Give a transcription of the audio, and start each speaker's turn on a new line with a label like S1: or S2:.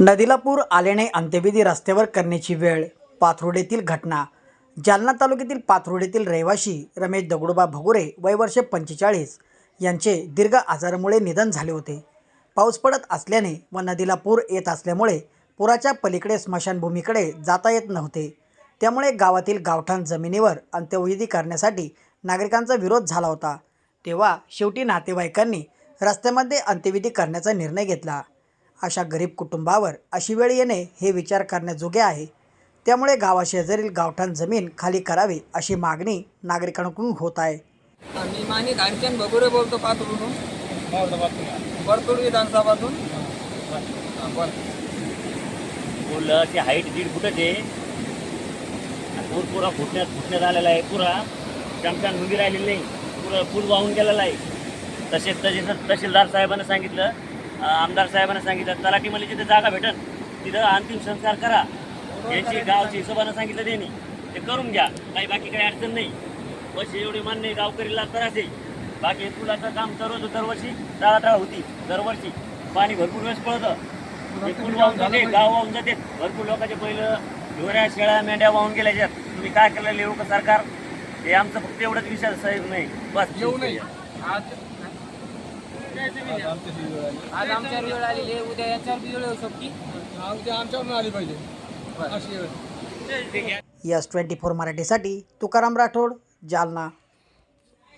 S1: नदीला पूर आल्याने अंत्यविधी रस्त्यावर करण्याची वेळ पाथरुडेतील घटना. जालना तालुक्यातील पाथरुडेतील रहिवाशी रमेश दगडोबा भगुरे वय वर्षे पंचेचाळीस यांचे दीर्घ आजारामुळे निधन झाले होते. पाऊस पडत असल्याने व नदीला पूर येत असल्यामुळे पुराच्या पलीकडे स्मशानभूमीकडे जाता येत नव्हते. त्यामुळे गावातील गावठाण जमिनीवर अंत्यविधी करण्यासाठी नागरिकांचा विरोध झाला होता. तेव्हा शेवटी नातेवाईकांनी रस्त्यामध्ये अंत्यविधी करण्याचा निर्णय घेतला. अशा गरीब कुटुंबावर अशी वेळ येणे हे विचार करण्याजोगे आहे. त्यामुळे गावाशेजारील गावठाण जमीन खाली करावी अशी मागणी नागरिकांकडून होत आहे.
S2: मी मानी धाडचंद भगुरे बोलतो पातळून परतूर विधानसभातून हां, बोला.
S3: पुलाची हाईट दीड फुटच आहे. पूर पुरा फुटण्यात फुटण्यात आलेला आहे पुरा. चमचान उभी राहिलेली नाही. पुरा पूल वाहून गेलेला आहे. तसेच तसेच तहसीलदार साहेबांना सांगितलं आमदार साहेबांना सांगितलं तलाठी मला जिथे जागा भेटल तिथं अंतिम संस्कार करा. यांची गावची हिशोबानं सांगितलं त्यांनी. ते करून घ्या काही बाकी काही अडचण नाही. बस एवढे मान्य गावकरीला त्रास आहे. बाकी पुलाचं काम दररोज दरवर्षी टाळाटाळ होती दरवर्षी. पाणी भरपूर वेळेस पळतं. पूल वाहून जाते गाव वाहून जाते. भरपूर लोकांचे पहिलं ढोऱ्या शेळ्या मेंढ्या वाहून गेल्याच्यात तुम्ही काय केलं लोक का सरकार? हे आमचं फक्त एवढंच विषय साहेब नाही. बस.
S2: येऊ नाही आज आमच्यावर वेळ आलेली आहे. उद्या यांच्यावर वेळ येऊ शकते.
S4: आमच्यावरून आली पाहिजे.
S1: यस ट्वेंटी फोर मराठीसाठी तुकाराम राठोड जालना.